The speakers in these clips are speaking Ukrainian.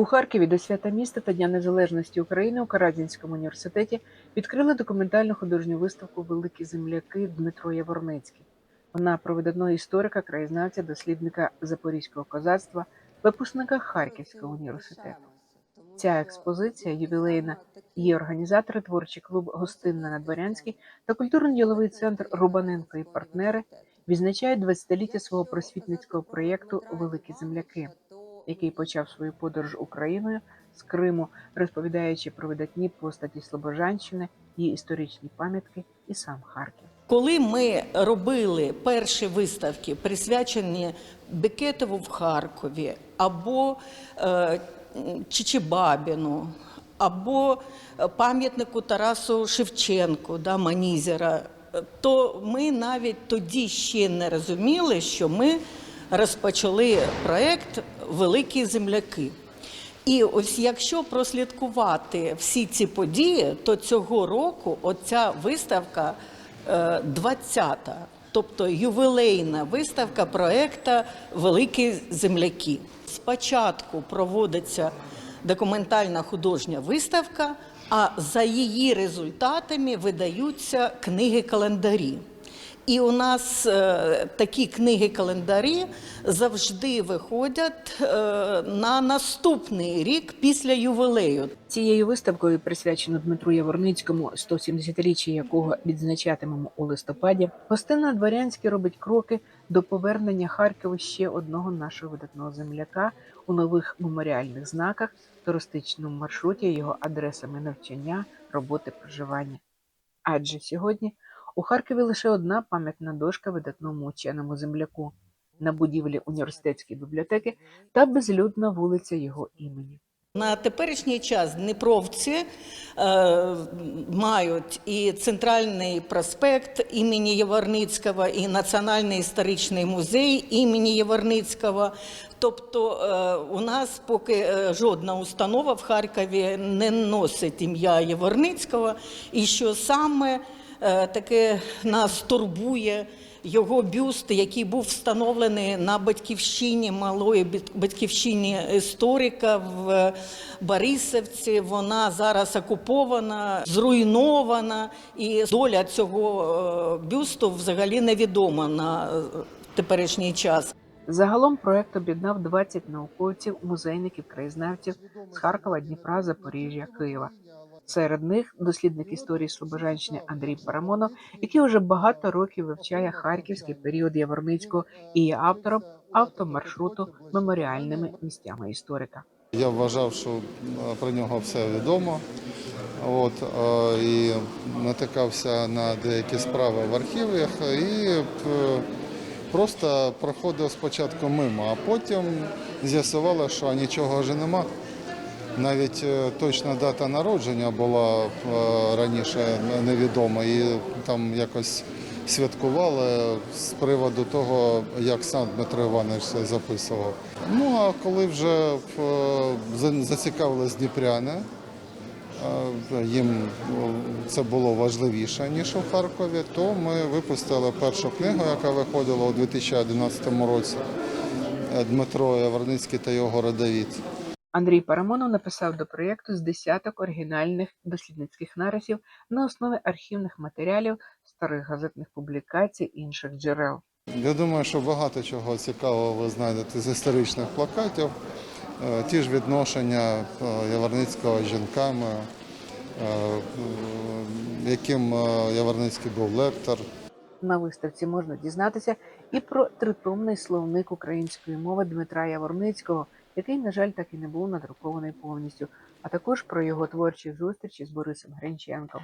У Харкові до свята міста та Дня Незалежності України у Каразінському університеті відкрили документальну художню виставку Великі земляки Дмитро Яворницький. Вона про видатного історика, краєзнавця, дослідника запорізького козацтва, випускника Харківського університету. Ця експозиція ювілейна. Її організатори творчий клуб Гостинна на Дворянській та культурно-діловий центр Рубаненко і партнери відзначають 20-ліття свого просвітницького проєкту Великі земляки, який почав свою подорож Україною з Криму, розповідаючи про видатні постаті Слобожанщини, її історичні пам'ятки і сам Харків. Коли ми робили перші виставки, присвячені Бекетову в Харкові, або е, Чичибабіну, або е, пам'ятнику Тарасу Шевченку, да, Манізера, е, то ми навіть тоді ще не розуміли, що ми розпочали проект Великі земляки. І ось якщо прослідкувати всі ці події, то цього року оця виставка е, 20-та, тобто ювілейна виставка проекта Великі земляки. Спочатку проводиться документальна художня виставка, а за її результатами видаються книги-календарі. І у нас е, такі книги-календарі завжди виходять е, на наступний рік після ювілею. Цією виставкою, присвячено Дмитру Яворницькому, 170-річчя якого відзначатимемо у листопаді, гостинна Дворянський робить кроки до повернення Харкову ще одного нашого видатного земляка у нових меморіальних знаках, туристичному маршруті, його адресами навчання, роботи, проживання. Адже сьогодні у Харкові лише одна пам'ятна дошка видатному ученому земляку на будівлі університетської бібліотеки та безлюдна вулиця його імені. На теперішній час Дніпровці е, мають і центральний проспект імені Яворницького, і Національний історичний музей імені Яворницького. Тобто е, у нас поки е, жодна установа в Харкові не носить ім'я Яворницького, і що саме таке нас турбує. Його бюст, який був встановлений на батьківщині малої бат- батьківщині історика в Борисовці. Вона зараз окупована, зруйнована, і доля цього е, бюсту взагалі невідома на е, теперішній час. Загалом проект об'єднав 20 науковців, музейників, краєзнавців з Харкова, Дніпра, Запоріжжя, Києва. Серед них дослідник історії Слобожанщини Андрій Парамонов, який уже багато років вивчає харківський період Яворницького і є автором автомаршруту меморіальними місцями історика. Я вважав, що про нього все відомо. От, і натикався на деякі справи в архівах і е, просто проходив спочатку мимо, а потім з'ясувало, що нічого вже нема. Навіть е, точна дата народження була е, раніше невідома, і там якось святкували з приводу того, як сам Дмитро Іванович це записував. Ну а коли вже е, зацікавились дніпряни, їм це було важливіше ніж у Харкові, то ми випустили першу книгу, яка виходила у 2011 році. Дмитро Яворницький та його родовід. Андрій Парамонов написав до проєкту з десяток оригінальних дослідницьких нарисів на основі архівних матеріалів, старих газетних публікацій і інших джерел. Я думаю, що багато чого цікавого ви знайдете з історичних плакатів. Е, Ті ж відношення е, Яворницького з жінками, е, яким Яворницький був лектор. На виставці можна дізнатися і про тритомний словник української мови Дмитра Яворницького, який, на жаль, так і не був надрукований повністю, а також про його творчі зустрічі з Борисом Гринченком.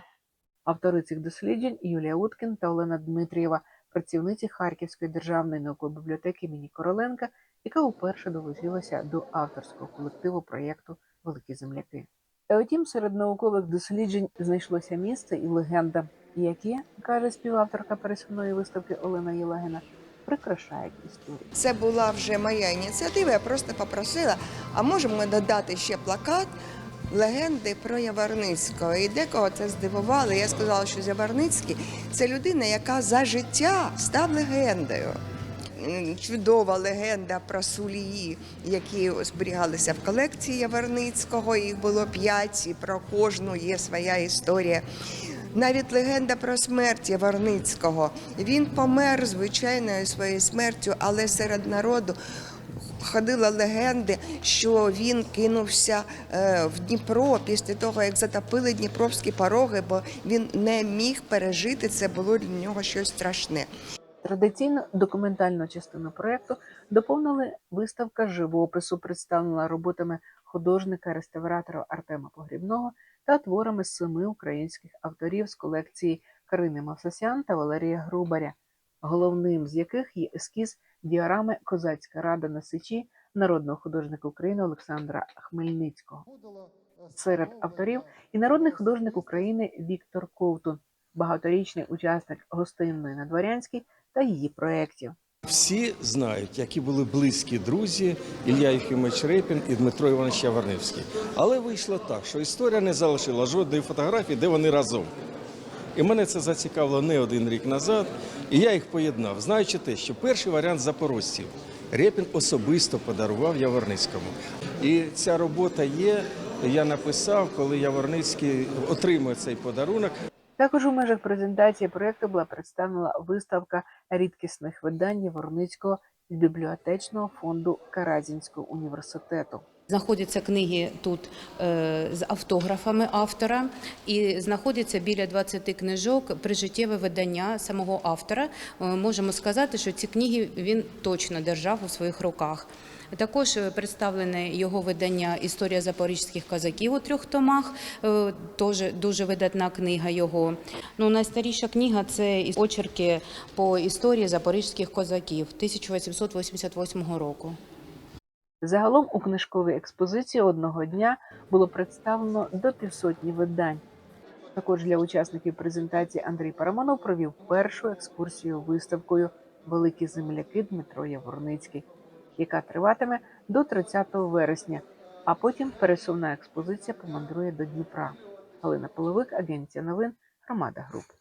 Автори цих досліджень Юлія Уткін та Олена Дмитрієва, працівниці Харківської державної наукової бібліотеки імені Короленка, яка вперше долучилася до авторського колективу проєкту Великі земляки. Та Утім, серед наукових досліджень знайшлося місце і легенда, які, каже співавторка пересувної виставки Олена Єлагіна, прикрашають історію. Це була вже моя ініціатива. Я просто попросила, а можемо додати ще плакат легенди про Яворницького. І декого це здивувало. Я сказала, що Яворницький це людина, яка за життя став легендою. чудова легенда про сулії, які зберігалися в колекції Яворницького. Їх було п'ять, і про кожну є своя історія. Навіть легенда про смерть Яворницького. Він помер звичайною своєю смертю, але серед народу ходили легенди, що він кинувся е, в Дніпро після того, як затопили дніпровські пороги, бо він не міг пережити це, було для нього щось страшне. Традиційну документальну частину проекту доповнили виставка живопису, представлена роботами художника-реставратора Артема Погрібного та творами семи українських авторів з колекції Карини Мавсосян та Валерія Грубаря, головним з яких є ескіз діарами Козацька рада на Сичі народного художника України Олександра Хмельницького. Серед авторів і народний художник України Віктор Ковтун, багаторічний учасник гостинної на Дворянській та її проєктів. Всі знають, які були близькі друзі Ілля Єфімович Репін і Дмитро Іванович Яворневський. Але вийшло так, що історія не залишила жодної фотографії, де вони разом. І мене це зацікавило не один рік назад, і я їх поєднав, знаючи те, що перший варіант запорожців Репін особисто подарував Яворницькому. І ця робота є. Я написав, коли Яворницький отримує цей подарунок. Також у межах презентації проєкту була представлена виставка рідкісних видань Яворницького бібліотечного фонду Каразінського університету. Знаходяться книги тут е, з автографами автора, і знаходяться біля 20 книжок прижиттєве видання самого автора. Е, можемо сказати, що ці книги він точно держав у своїх руках. Також е, представлене його видання Історія запорізьких козаків у трьох томах. е, Теж дуже видатна книга його. Ну, найстаріша книга це очерки по історії запорізьких козаків 1888 року. Загалом у книжковій експозиції одного дня було представлено до півсотні видань. Також для учасників презентації Андрій Парамонов провів першу екскурсію виставкою Великі земляки Дмитро Яворницький, яка триватиме до 30 вересня, а потім пересувна експозиція помандрує до Дніпра. Галина Половик, агенція новин, громада груп.